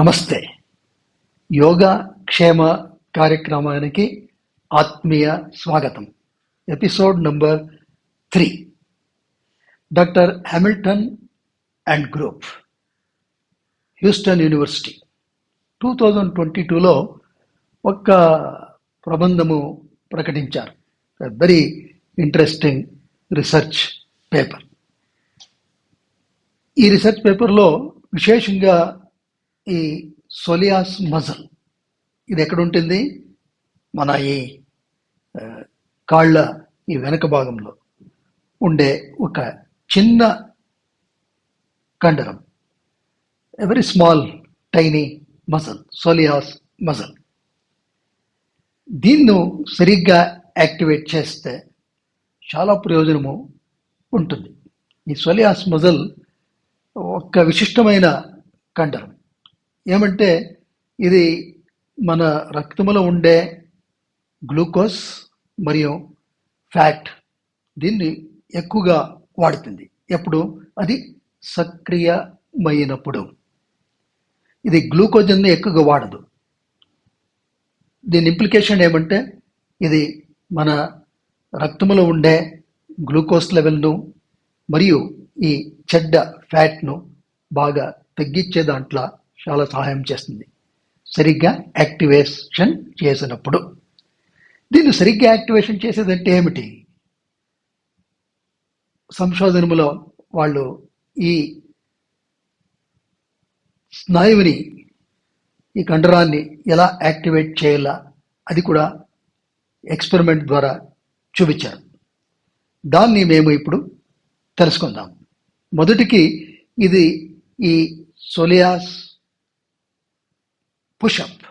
నమస్తే. యోగా క్షేమ కార్యక్రమానికి ఆత్మీయ స్వాగతం. Episode number three. Doctor Hamilton and group. Houston university. Two thousand twenty టూలో ఒక ప్రబంధము ప్రకటించారు. వెరీ ఇంట్రెస్టింగ్ రీసెర్చ్ పేపర్ ఈ రీసెర్చ్ పేపర్లో విశేషంగా ఈ సోలియాస్ మజల్. ఇది ఎక్కడ ఉంటుంది మన ఈ కాళ్ళ ఈ వెనక భాగంలో ఉండే ఒక చిన్న కండరం. Very small tiny muscle soleus muscle దీన్ని సరిగ్గా యాక్టివేట్ చేస్తే చాలా ప్రయోజనము ఉంటుంది. ఈ సోలియాస్ మజల్ ఒక విశిష్టమైన కండరం. ఏమంటే ఇది మన రక్తములో ఉండే గ్లూకోజ్ మరియు ఫ్యాట్ దీన్ని ఎక్కువగా వాడుతుంది. ఎప్పుడు? అది సక్రియమైనప్పుడు. ఇది గ్లూకోజ్ అన్ని ఎక్కువగా వాడదు. దీని ఇంప్లికేషన్ ఏమంటే ఇది మన రక్తములో ఉండే గ్లూకోజ్ లెవెల్ను మరియు ఈ చెడ్డ ఫ్యాట్ను బాగా తగ్గించే దాంట్లో చాలా సహాయం చేస్తుంది. సరిగ్గా యాక్టివేషన్ చేసినప్పుడు. దీన్ని సరిగ్గా యాక్టివేషన్ చేసేదంటే ఏమిటి? సంశోధనములో వాళ్ళు ఈ స్నాయువుని ఈ కండరాన్ని ఎలా యాక్టివేట్ చేయాలా అది కూడా ఎక్స్పెరిమెంట్ ద్వారా చూపించారు. దాన్ని మేము ఇప్పుడు తెలుసుకుందాం. మొదటికి ఇది ఈ సోలియాస్ పుషప్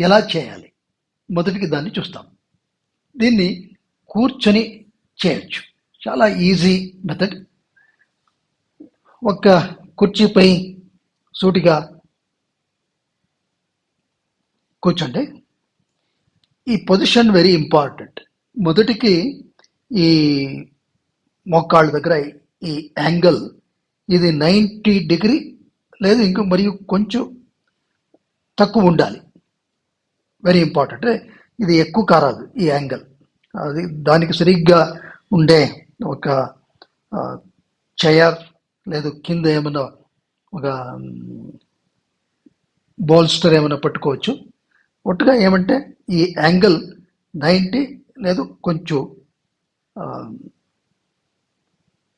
ఎలా చేయాలి? మొదటికి దాన్ని చూస్తాం. దీన్ని కూర్చొని చేయొచ్చు. చాలా ఈజీ మెథడ్ ఒక కుర్చీపై సూటిగా కూర్చోండి. ఈ పొజిషన్ వెరీ ఇంపార్టెంట్ మొదటికి ఈ మోకాళ్ళ దగ్గర ఈ యాంగిల్ ఇది నైంటీ డిగ్రీ లేదు ఇంకా మరియు కొంచెం తక్కువ ఉండాలి. వెరీ ఇంపార్టెంట్ ఇది ఎక్కువ కారాదు ఈ యాంగిల్. అది దానికి సరిగ్గా ఉండే ఒక చైర్ లేదు కింద ఏమైనా ఒక బోల్స్టర్ ఏమైనా పట్టుకోవచ్చు. ఒట్టుగా ఏమంటే ఈ యాంగిల్ నైంటీ లేదు కొంచెం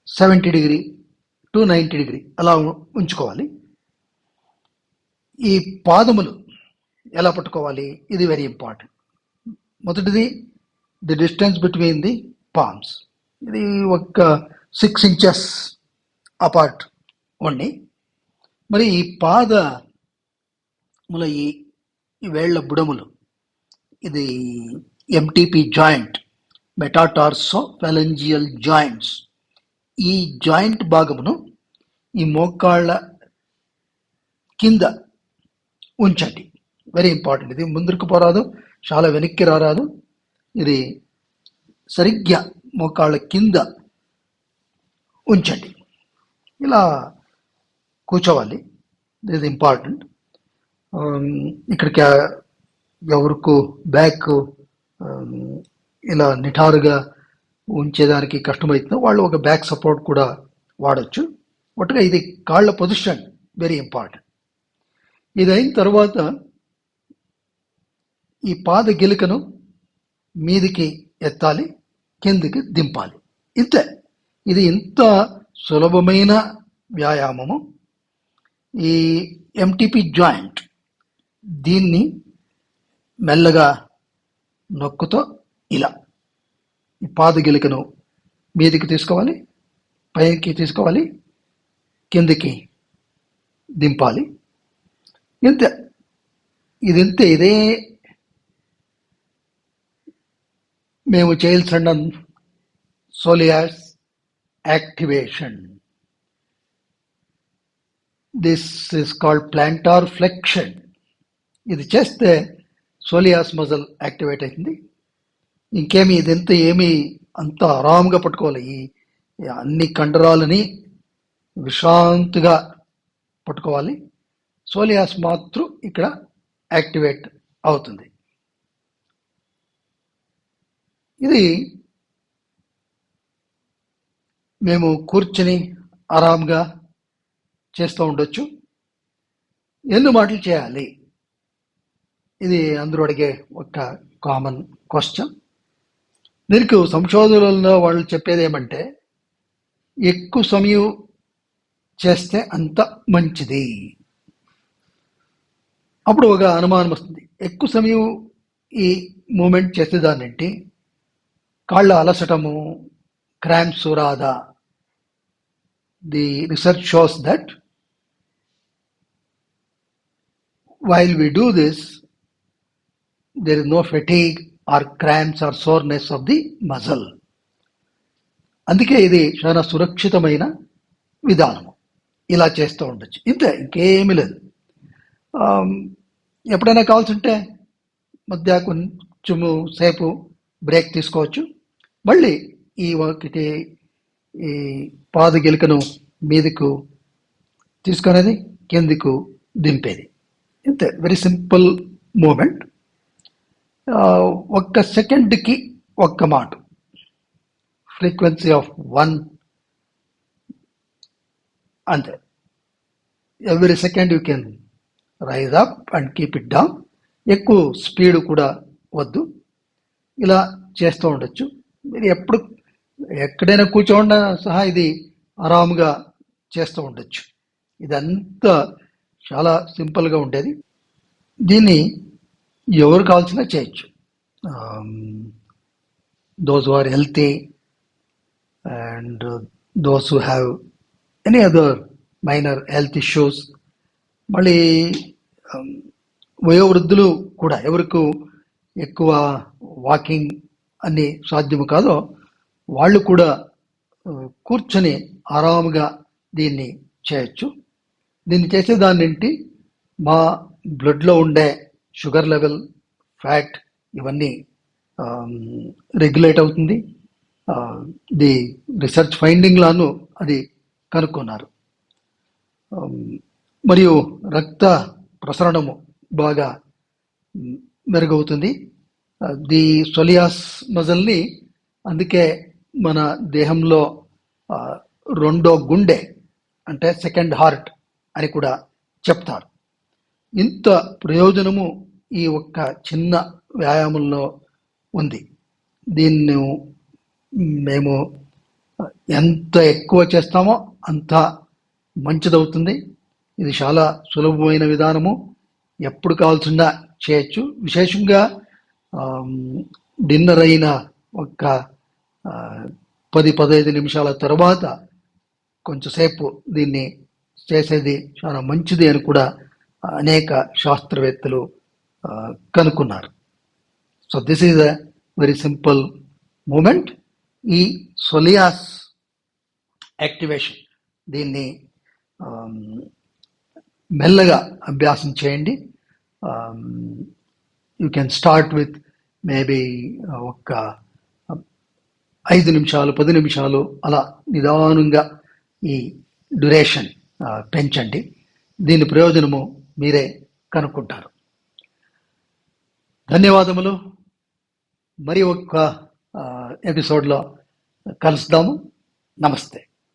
seventy degree to ninety degree అలా ఉ- ఉంచుకోవాలి. ఈ పాదములు ఎలా పట్టుకోవాలి? ఇది వెరీ ఇంపార్టెంట్ మొదటిది the distance between the palms ఇది ఒక సిక్స్ ఇంచెస్ అపార్ట్ ఉండి మరి ఈ పాద ఈ ఈ వేళ్ళ బుడములు ఇది MTP joint metatarsophalangeal joints ఈ జాయింట్ భాగమును ఈ మోకాళ్ళ కింద ఉంచండి. వెరీ ఇంపార్టెంట్ ఇది ముందుకు పోరాదు చాలా వెనక్కి రారాదు. ఇది సరిగ్గా మోకాళ్ళ కింద ఉంచండి. ఇలా కూర్చోవాలి. ఇది ఇంపార్టెంట్ um, ఇక్కడికి ఎవరికి బ్యాక్ um, ఇలా నిటారుగా ఉంచేదానికి కష్టమవుతుందో వాళ్ళు ఒక బ్యాక్ సపోర్ట్ కూడా వాడచ్చు. ఒట్టుగా ఇది కాళ్ళ పొజిషన్ వెరీ ఇంపార్టెంట్ ఇది అయిన తర్వాత ఈ పాద గిలుకను మీదికి ఎత్తాలి కిందికి దింపాలి. ఇంతే. ఇది ఇంత సులభమైన వ్యాయామము. ఈ ఎంటీపీ జాయింట్ దీన్ని మెల్లగా నొక్కుతో ఇలా ఈ పాదగిలికను మీదికి తీసుకోవాలి పైకి తీసుకోవాలి కిందికి దింపాలి. ఇంత ఇది ఇదే మేము చేయాల్సిన soleus activation. This is called plantar flexion ఇది చేస్తే సోలియాస్ మజల్ యాక్టివేట్ అయింది. ఇంకేమి ఇదంతా ఏమి అంత ఆరాంగా పట్టుకోవాలి. ఈ అన్ని కండరాలని విశ్రాంతిగా పట్టుకోవాలి. సోలియాస్ మాతృ ఇక్కడ యాక్టివేట్ అవుతుంది. ఇది మేము కూర్చుని ఆరాంగా చేస్తూ ఉండొచ్చు. ఎన్ని మాటలు చేయాలి? ఇది అందరూ అడిగే ఒక కామన్ క్వశ్చన్ దీనికి సంశోధనలో వాళ్ళు చెప్పేది ఏమంటే ఎక్కువ సమయం చేస్తే అంత మంచిది. అప్పుడు ఒక అనుమానం వస్తుంది. ఎక్కువ సమయం ఈ మూమెంట్ చేసేదాన్నింటి కాళ్ళ అలసటము క్రాంప్స్ రాదా the research shows that while we do this, there is no fatigue or cramps or soreness of the muscle. అందుకే ఇది చాలా సురక్షితమైన విధానము. ఇలా చేస్తూ ఉండొచ్చు. ఇంతే ఇంకేమీ లేదు. ఎప్పుడైనా కావాల్సి ఉంటే మధ్య కొంచెము సేపు బ్రేక్ తీసుకోవచ్చు. మళ్ళీ ఈ ఒకటి ఈ పాద గిలికను మీదకు తీసుకునేది కిందికు దింపేది. ఇంతే వెరీ సింపుల్ మూమెంట్ ఒక్క సెకండ్కి ఒక్క మాట. ఫ్రీక్వెన్సీ ఆఫ్ వన్ అంతే. Every second you can rise up and keep it down. ఎక్కువ స్పీడ్ కూడా వద్దు. ఇలా చేస్తూ ఉండొచ్చు. మీరు ఎప్పుడు ఎక్కడైనా కూర్చోండా సహా ఇది ఆరాముగా చేస్తూ ఉండొచ్చు. ఇదంతా చాలా సింపుల్గా ఉండేది. దీన్ని ఎవరు కావాల్సినా చేయొచ్చు. Those are healthy and those who have any other minor health issues మళ్ళీ వయోవృద్ధులు కూడా ఎవరికి ఎక్కువ వాకింగ్ అన్ని సాధ్యము కాదో వాళ్ళు కూడా కూర్చొని ఆరాముగా దీన్ని చేయొచ్చు. దీన్ని చేసే దాన్నింటి మా బ్లడ్లో ఉండే షుగర్ లెవెల్ ఫ్యాట్ ఇవన్నీ రెగ్యులేట్ అవుతుంది. ది రీసెర్చ్ ఫైండింగ్లను అది కనుక్కున్నారు. మరియు రక్త ప్రసరణము బాగా మెరుగవుతుంది. ది సొలియాస్ మజల్ని అందుకే మన దేహంలో రెండో గుండె అంటే సెకండ్ హార్ట్ అని కూడా చెప్తారు. ఇంత ప్రయోజనము ఈ ఒక్క చిన్న వ్యాయామంలో ఉంది. దీన్ని మేము ఎంత ఎక్కువ చేస్తామో అంత మంచిదవుతుంది. ఇది చాలా సులభమైన విధానము. ఎప్పుడు కావాల్సిందా చేయొచ్చు. విశేషంగా డిన్నర్ అయిన ఒక పది పదహైదు నిమిషాల తర్వాత కొంచెంసేపు దీన్ని చేసేది చాలా మంచిది అని కూడా అనేక శాస్త్రవేత్తలు కనుక్కున్నారు. So this is a very simple moment ఈ సొలియాస్ యాక్టివేషన్ దీన్ని మెల్లగా అభ్యాసం చేయండి. You can start with maybe ఒక ఐదు నిమిషాలు పది నిమిషాలు అలా నిదానంగా ఈ డ్యూరేషన్ uh, పెంచండి. దీని ప్రయోజనము మీరే కనుక్కుంటారు. ధన్యవాదములు. మరి ఒక్క uh, ఎపిసోడ్లో కలుస్తాము. నమస్తే.